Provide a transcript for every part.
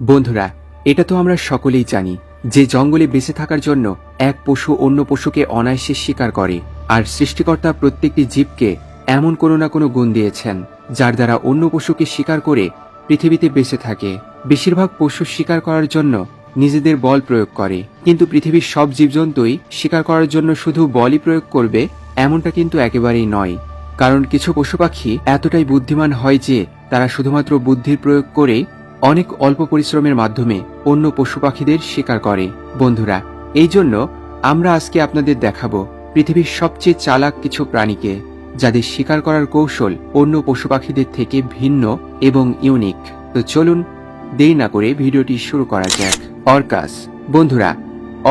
বন্ধুরা, এটা তো আমরা সকলেই জানি যে জঙ্গলে বেঁচে থাকার জন্য এক পশু অন্য পশুকে অনায়াসে শিকার করে, আর সৃষ্টিকর্তা প্রত্যেকটি জীবকে এমন কোনো না কোনো গুণ দিয়েছেন, যার দ্বারা অন্য পশুকে শিকার করে পৃথিবীতে বেঁচে থাকে। বেশিরভাগ পশু শিকার করার জন্য নিজেদের বল প্রয়োগ করে, কিন্তু পৃথিবীর সব জীবজন্তুই শিকার করার জন্য শুধু বলই প্রয়োগ করবে, এমনটা কিন্তু একেবারেই নয়। কারণ কিছু পশু পাখি এতটাই বুদ্ধিমান হয় যে তারা শুধুমাত্র বুদ্ধির প্রয়োগ করেই অনেক অল্প পরিশ্রমের মাধ্যমে অন্য পশু পাখিদের শিকার করে। বন্ধুরা এই জন্য আমরা আজকে আপনাদের দেখাবো পৃথিবীর সবচেয়ে চালাক কিছু প্রাণীকে, যাদের শিকার করার কৌশল অন্য পশু পাখিদের থেকে ভিন্ন এবং ইউনিক। তো চলুন দেরি না করে ভিডিওটি শুরু করা যাক। অর্কাস। বন্ধুরা,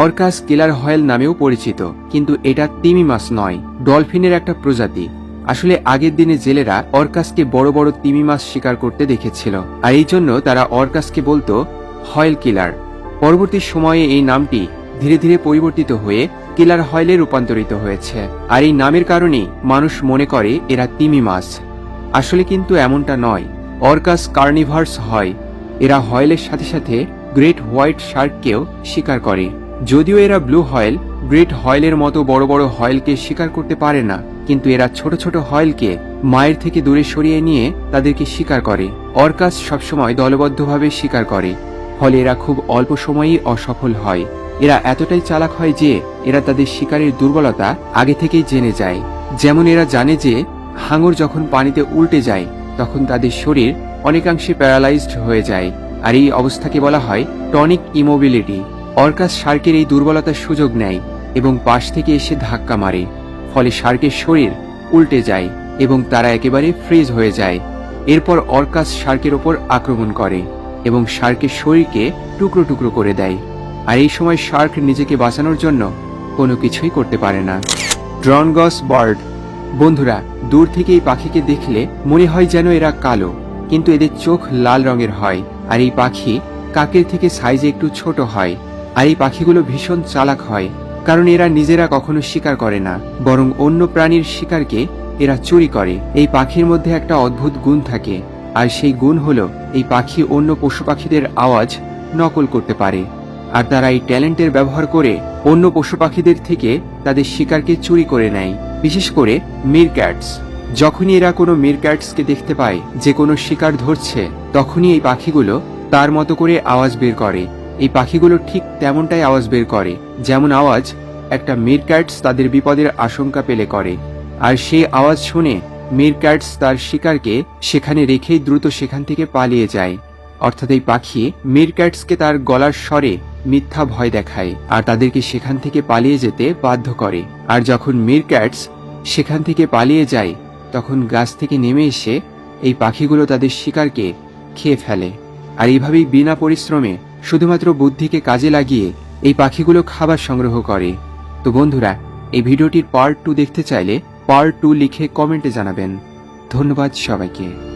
অর্কাস কিলার হয়েল নামেও পরিচিত, কিন্তু এটা তিমি মাছ নয়, ডলফিনের একটা প্রজাতি। আসলে আগের দিনে জেলেরা অর্কাসকে বড় বড় তিমি মাছ শিকার করতে দেখেছিল, আর এই জন্য তারা অর্কাসকে বলতো, হয়েল কিলার। পরবর্তী সময়ে এই নামটি ধীরে ধীরে পরিবর্তিত হয়ে কিলার হয়েলে রূপান্তরিত হয়েছে, আর এই নামের কারণেই মানুষ মনে করে এরা তিমি মাছ। আসলে কিন্তু এমনটা নয়, অর্কাস কার্নিভার্স হয়। এরা হয়েলের সাথে সাথে গ্রেট হোয়াইট শার্ককেও শিকার করে। যদিও এরা ব্লু হয়েল, গ্রেট হয়েলের মতো বড় বড় হয়েলকে শিকার করতে পারে না কিন্তু এরা ছোট ছোট হয়েলকে মায়ের থেকে দূরে সরিয়ে নিয়ে তাদেরকে শিকার করে। অর্কাস সবসময় দলবদ্ধভাবে শিকার করে, ফলে এরা খুব অল্প সময়েই অসফল হয়। এরা এতটাই চালাক হয় যে এরা তাদের শিকারের দুর্বলতা আগে থেকেই জেনে যায়। যেমন এরা জানে যে হাঙর যখন পানিতে উল্টে যায়, তখন তাদের শরীর অনেকাংশে প্যারালাইজড হয়ে যায়। আর এই অবস্থাকে বলা হয় টনিক ইমোবিলিটি। অর্কাস শার্কের এই দুর্বলতার সুযোগ নেয় এবং পাশ থেকে এসে ধাক্কা মারে। ফলে শার্কের শরীর উল্টে যায় এবং তারা একেবারে ফ্রিজ হয়ে যায়। এরপর অর্কাস শার্কের ওপর আক্রমণ করে এবং শার্কের শরীরকে টুকরো টুকরো করে দেয়। আর এই সময় শার্ক নিজেকে বাঁচানোর জন্য কোনো কিছুই করতে পারে না। ড্রনগস বার্ড, বন্ধুরা, দূর থেকে এই পাখিকে দেখলে মনে হয় যেন এরা কালো, কিন্তু এদের চোখ লাল রঙের হয় আর এই পাখি কাকের থেকে সাইজে একটু ছোট হয়। আর এই পাখিগুলো ভীষণ চালাক হয়। কারণ এরা নিজেরা কখনো শিকার করে না, বরং অন্য প্রাণীর শিকারকে এরা চুরি করে। এই পাখির মধ্যে একটা অদ্ভুত গুণ থাকে, আর সেই গুণ হলো এই পাখি অন্য পশু পাখিদের আওয়াজ নকল করতে পারে, আর তারা এই ট্যালেন্টের ব্যবহার করে অন্য পশু পাখিদের থেকে তাদের শিকারকে চুরি করে নেয়, বিশেষ করে মিরক্যাটস। যখনই এরা কোনো মিরক্যাটসকে দেখতে পায়, যে কোনো শিকার ধরছে, তখনই এই পাখিগুলো তার মতো করে আওয়াজ বের করে। এই পাখিগুলো ঠিক তেমনটাই আওয়াজ বের করে, যেমন আওয়াজ একটা মিরক্যাটস তাদের বিপদের আশঙ্কা পেলে করে। আর সেই আওয়াজ শুনে মিরক্যাটস তার শিকারকে সেখানে রেখেই দ্রুত সেখান থেকে পালিয়ে যায়। অর্থাৎ এই পাখি মিরক্যাটসকে তার গলার স্বরে মিথ্যা ভয় দেখায় আর তাদেরকে সেখান থেকে পালিয়ে যেতে বাধ্য করে। আর যখন মিরক্যাটস সেখান থেকে পালিয়ে যায়, তখন গাছ থেকে নেমে এসে এই পাখিগুলো তাদের শিকারকে খেয়ে ফেলে। আর এইভাবেই বিনা পরিশ্রমে শুধুমাত্র বুদ্ধিকে কাজে লাগিয়ে এই পাখিগুলো খাবার সংগ্রহ করে। তো বন্ধুরা, এই ভিডিওটির পার্ট টু দেখতে চাইলে পার্ট টু লিখে কমেন্টে জানাবেন। ধন্যবাদ সবাইকে।